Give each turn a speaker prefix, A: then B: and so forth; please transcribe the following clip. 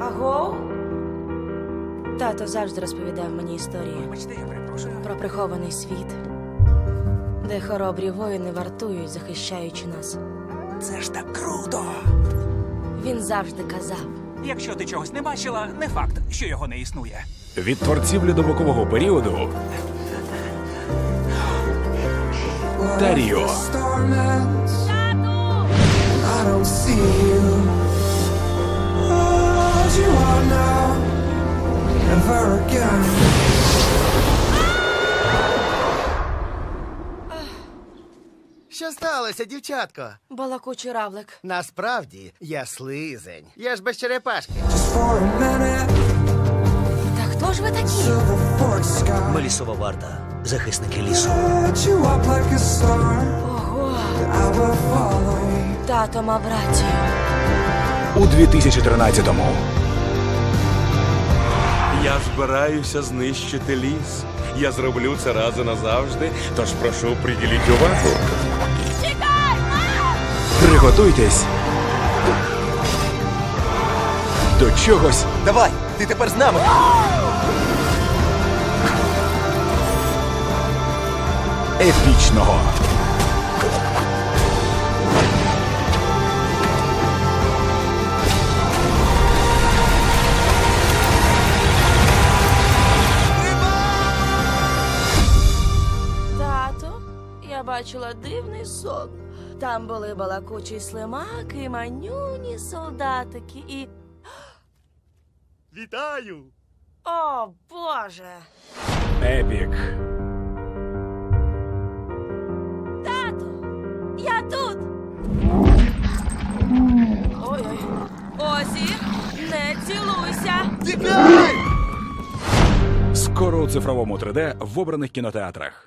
A: Аго? Тато завжди розповідав мені історії
B: Вибачте, я перепрошую.
A: про прихований світ, де хоробрі воїни вартують, захищаючи нас.
B: Це ж так круто.
A: Він завжди казав:
B: Якщо ти чогось не бачила, не факт, що його не існує.
C: Від творців льодовикового періоду Даріо.
D: storm
E: Що сталося, дівчатко?
A: балакучий равлик.
E: Насправді я слизень. Я ж без черепашки.
A: Та хто ж ви такі?
F: Ми лісова варта, захисники лісу.
A: Ого, тато мав рацію.
C: у 2013-му.
G: Я збираюся знищити ліс. Я зроблю це раз і назавжди, тож прошу приділіть увагу.
C: Приготуйтесь до чогось
E: Давай, ти тепер з нами.
C: епічного.
A: Я бачила дивний сон. Там були балакучий слимак і манюні солдатики і.
F: Вітаю!
A: О, Боже!
C: Епік.
A: Тату! Я тут! Ой-ой. Озі, не цілуйся!
C: Скоро у цифровому 3D в обраних кінотеатрах.